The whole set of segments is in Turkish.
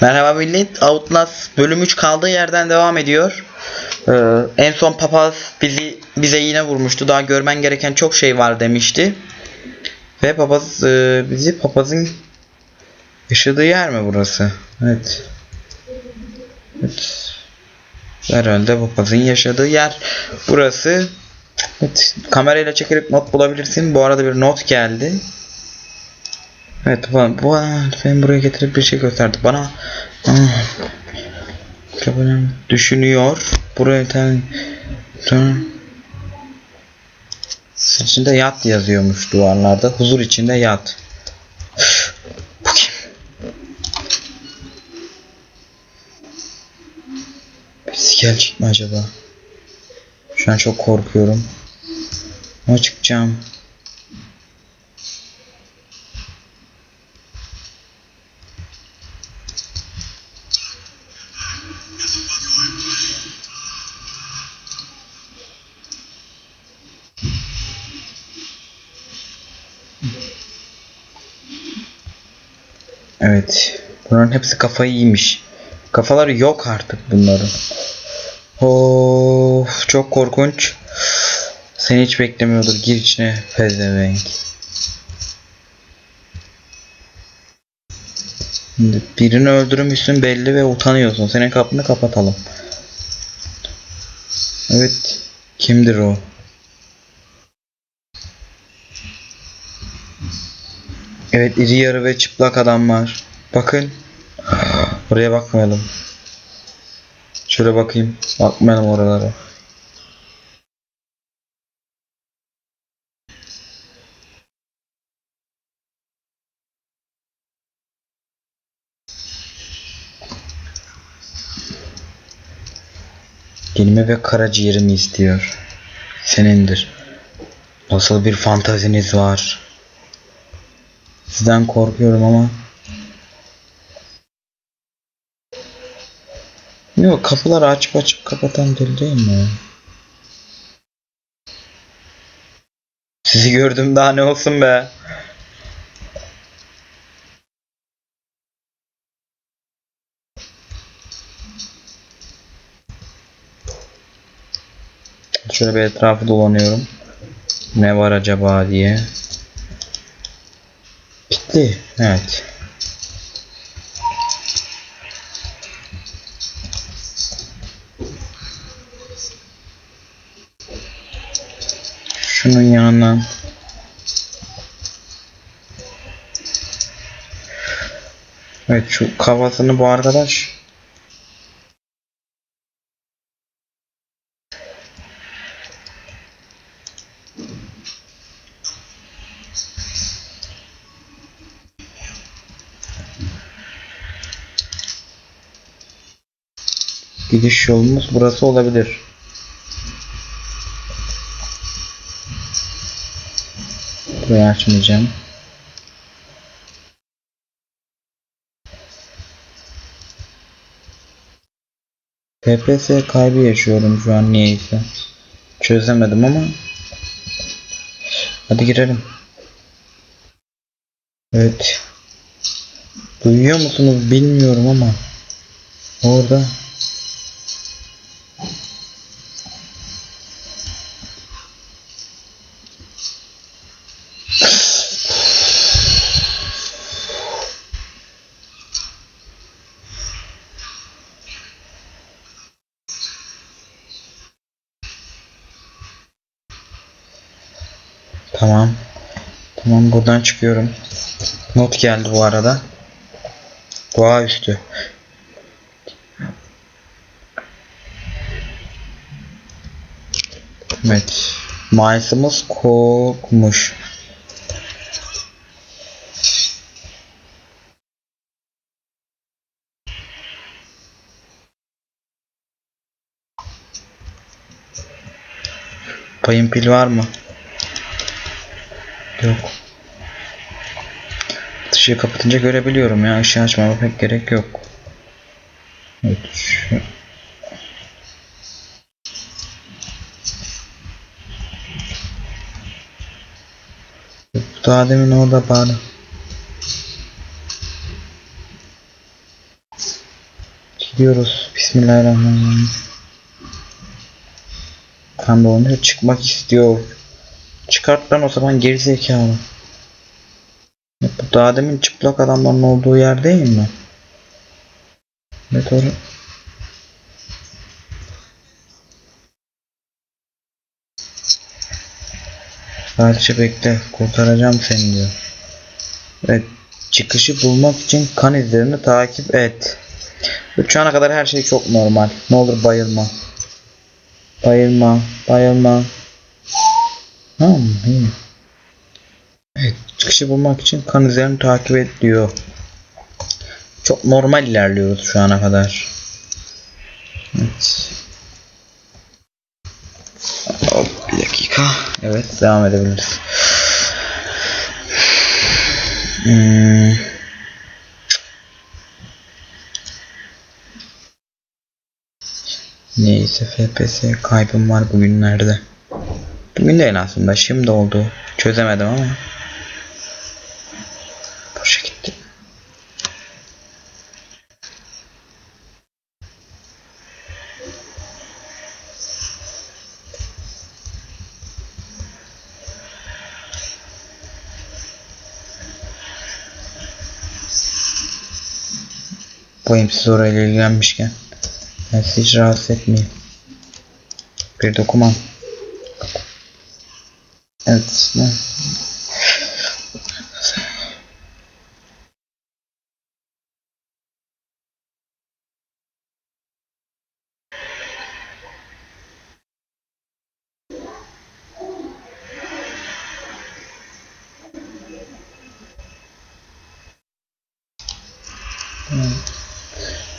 Merhaba millet. Outlast bölüm 3 kaldığı yerden devam ediyor. Ee, en son papaz bizi bize yine vurmuştu. Daha görmen gereken çok şey var demişti. Ve papaz e, bizi papazın yaşadığı yer mi burası? Evet. Evet. Herhalde papazın yaşadığı yer burası. Evet, kamerayla çekerek not bulabilirsin. Bu arada bir not geldi. Evet bu, bu beni buraya getirip bir şey gösterdi. Bana ah, çok önemli. düşünüyor. Buraya ten, ten, içinde yat yazıyormuş duvarlarda. Huzur içinde yat. Bu kim? Gelecek mi acaba? Şu an çok korkuyorum. Ama çıkacağım. Evet. Bunların hepsi kafayı yemiş. Kafaları yok artık bunların. Of çok korkunç. Seni hiç beklemiyordur. Gir içine pezevenk. Birini öldürmüşsün belli ve utanıyorsun. Senin kapını kapatalım. Evet. Kimdir o? Evet iri yarı ve çıplak adam var. Bakın. Oraya bakmayalım. Şöyle bakayım. Bakmayalım oralara. Dilimi ve karaciğerimi istiyor. Senindir. Nasıl bir fantaziniz var? Sizden korkuyorum ama. Yok kapıları açıp açıp kapatan deli değil mi? Sizi gördüm daha ne olsun be. Şöyle bir etrafı dolanıyorum. Ne var acaba diye. Bitti. Evet. Şunun yanından. Evet şu kafasını bu arkadaş Gidiş yolumuz burası olabilir. Burayı açmayacağım. TPS kaybı yaşıyorum şu an niyeyse. Çözemedim ama. Hadi girelim. Evet. Duyuyor musunuz bilmiyorum ama. Orada Tamam. Tamam buradan çıkıyorum. Not geldi bu arada. Doğaüstü. Evet. Mayısımız kokmuş. Payın pil var mı? Yok. Işığı kapatınca görebiliyorum ya. Işığı açmama pek gerek yok. Evet. Şu... Daha demin orada bari. Gidiyoruz. Bismillahirrahmanirrahim. Kan oynuyor. Çıkmak istiyor. Çıkart lan o zaman gerizekalı. Bu daha demin çıplak adamların olduğu yer değil mi? Evet orası. Sadece bekle. Kurtaracağım seni diyor. Evet. Çıkışı bulmak için kan izlerini takip et. Şu kadar her şey çok normal. Ne olur bayılma. Bayılma. Bayılma. Tamam mı? Evet. Çıkışı bulmak için kan izlerini takip et diyor. Çok normal ilerliyoruz şu ana kadar. Evet. Hop, bir dakika. Evet devam edebiliriz. Hmm. Neyse FPS kaybım var bugünlerde. Bugün değil aslında şimdi oldu. Çözemedim ama. Boşa gitti. Koyayım siz orayla ilgilenmişken. Ben sizi hiç rahatsız etmeyeyim. Bir dokuman. Evet işte.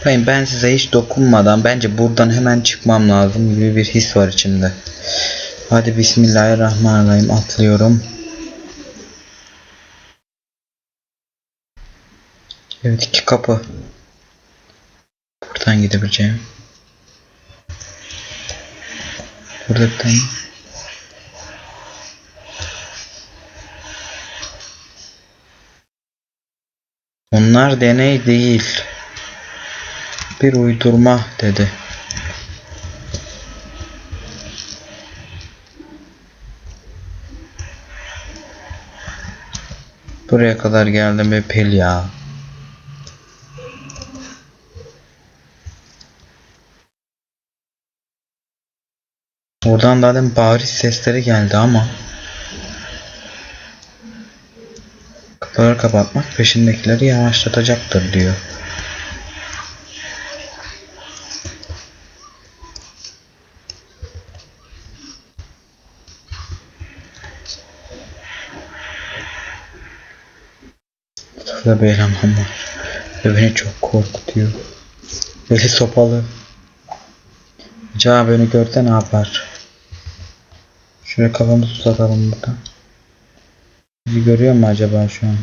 Bakayım ben size hiç dokunmadan bence buradan hemen çıkmam lazım gibi bir his var içimde. Hadi Bismillahirrahmanirrahim atlıyorum. Evet iki kapı. Buradan gidebileceğim. Burada bir. Onlar deney değil. Bir uydurma dedi. Buraya kadar geldim ve pil ya. Oradan zaten bariz sesleri geldi ama Kapıları kapatmak peşindekileri yavaşlatacaktır diyor. Burada bir eleman var. Ve beni çok korkutuyor. Eli sopalı. Acaba beni görse ne yapar? Şuraya kafamızı uzatalım burada. Bizi görüyor mu acaba şu an?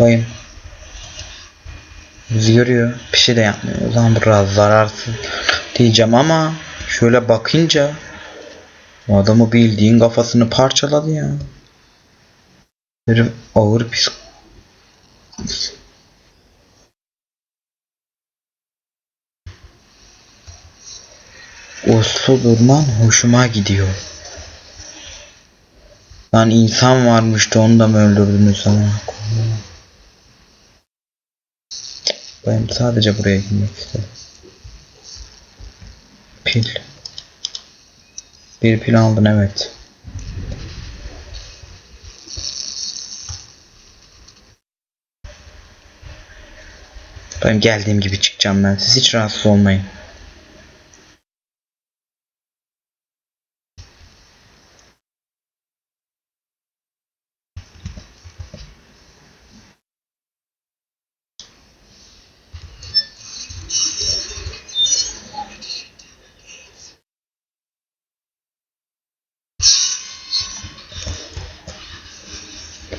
Bayım. Bizi görüyor. Bir şey de yapmıyor. O zaman biraz zararsız diyeceğim ama şöyle bakınca adamı bildiğin kafasını parçaladı ya. Herif ağır pis Uslu durman hoşuma gidiyor. Lan insan varmış da onu da mı öldürdünüz sana? Ben sadece buraya girmek istedim. Pil. Bir pil aldın evet. Ben geldiğim gibi çıkacağım ben. Siz hiç rahatsız olmayın.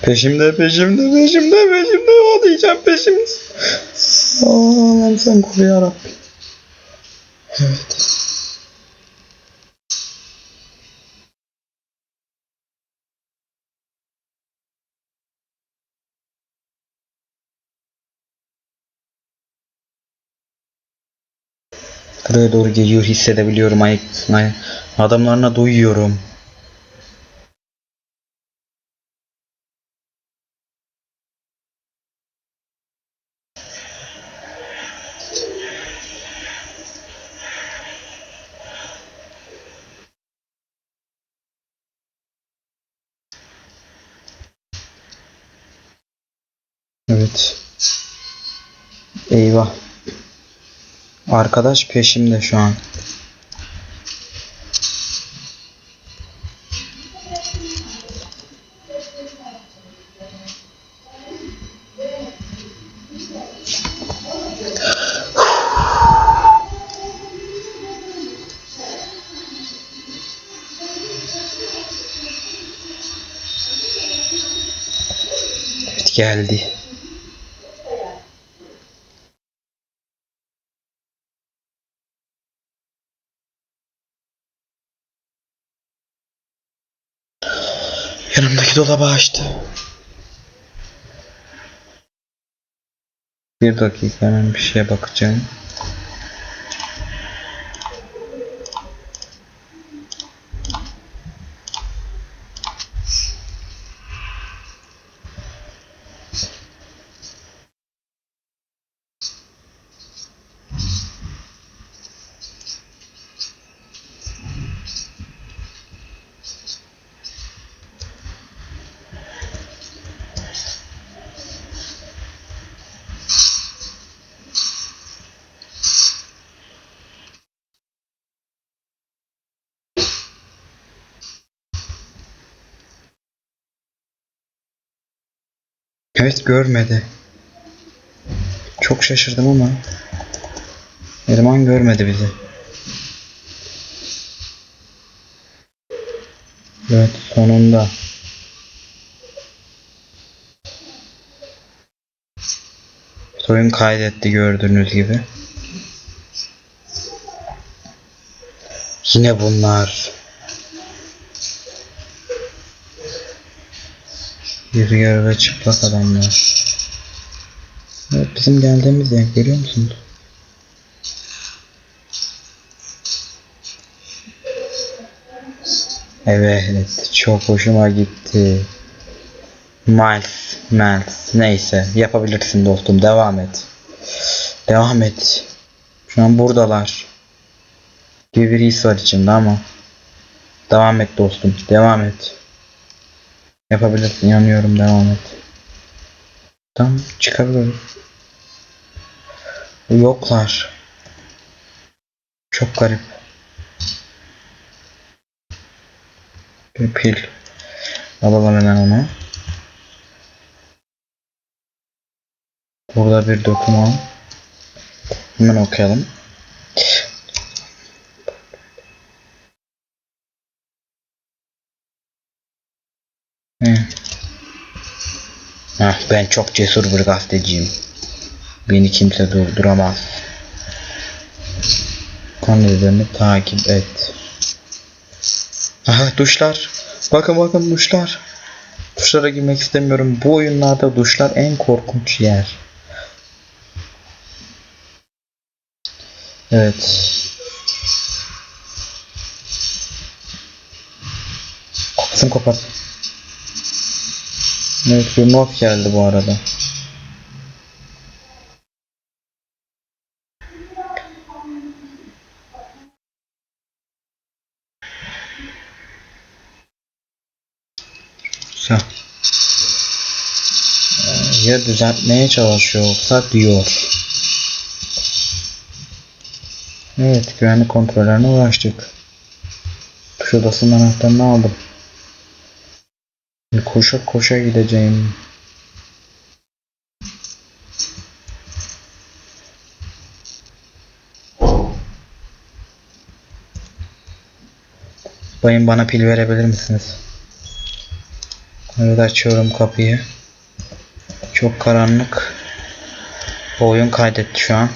Peşimde peşimde peşimde peşimde o diyeceğim peşimde. Allah'ım sen koru ya Evet. Adaya doğru geliyor hissedebiliyorum. Ay, ay, adamlarına duyuyorum. Evet. Eyvah. Arkadaş peşimde şu an. Evet geldi. Yanımdaki dolabı açtı. Bir dakika hemen bir şeye bakacağım. Evet görmedi. Çok şaşırdım ama Erman görmedi bizi. Evet sonunda. Oyun kaydetti gördüğünüz gibi. Yine bunlar. Rüzgar ve çıplak adamlar. Evet bizim geldiğimiz yer görüyor musunuz? Evet çok hoşuma gitti. Miles, Miles neyse yapabilirsin dostum devam et. Devam et. Şu an buradalar. Gibi bir his var içimde ama. Devam et dostum devam et. Yapabilirsin yanıyorum devam et. Tamam çıkabiliriz. Yoklar. Çok garip. Bir pil. Alalım hemen onu. Burada bir doküman. Hemen okuyalım. Hı. Heh, ben çok cesur bir gazeteciyim. Beni kimse durduramaz. Kanallarını takip et. Aha duşlar. Bakın bakın duşlar. Duşlara girmek istemiyorum. Bu oyunlarda duşlar en korkunç yer. Evet. Kopsun kapat. Evet bir not geldi bu arada. Güzel. Ee, Ya düzeltmeye çalışıyorsa diyor. Evet güvenlik kontrollerine ulaştık. Tuş odasının anahtarını aldım. Koşa koşa gideceğim. Bayım bana pil verebilir misiniz? Evet açıyorum kapıyı. Çok karanlık. Bu oyun kaydetti şu an.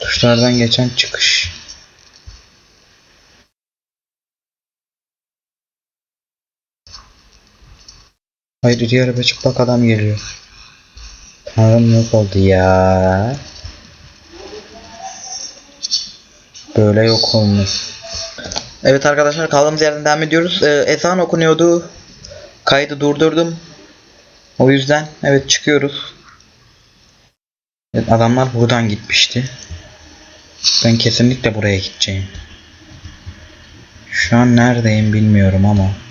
Tuşlardan geçen çıkış. Hayır iri araba çıplak adam geliyor. Tanrım yok oldu ya. Böyle yok olmuş. Evet arkadaşlar kaldığımız yerden devam ediyoruz. Ee, ezan okunuyordu. Kaydı durdurdum. O yüzden evet çıkıyoruz. Evet, adamlar buradan gitmişti. Ben kesinlikle buraya gideceğim. Şu an neredeyim bilmiyorum ama.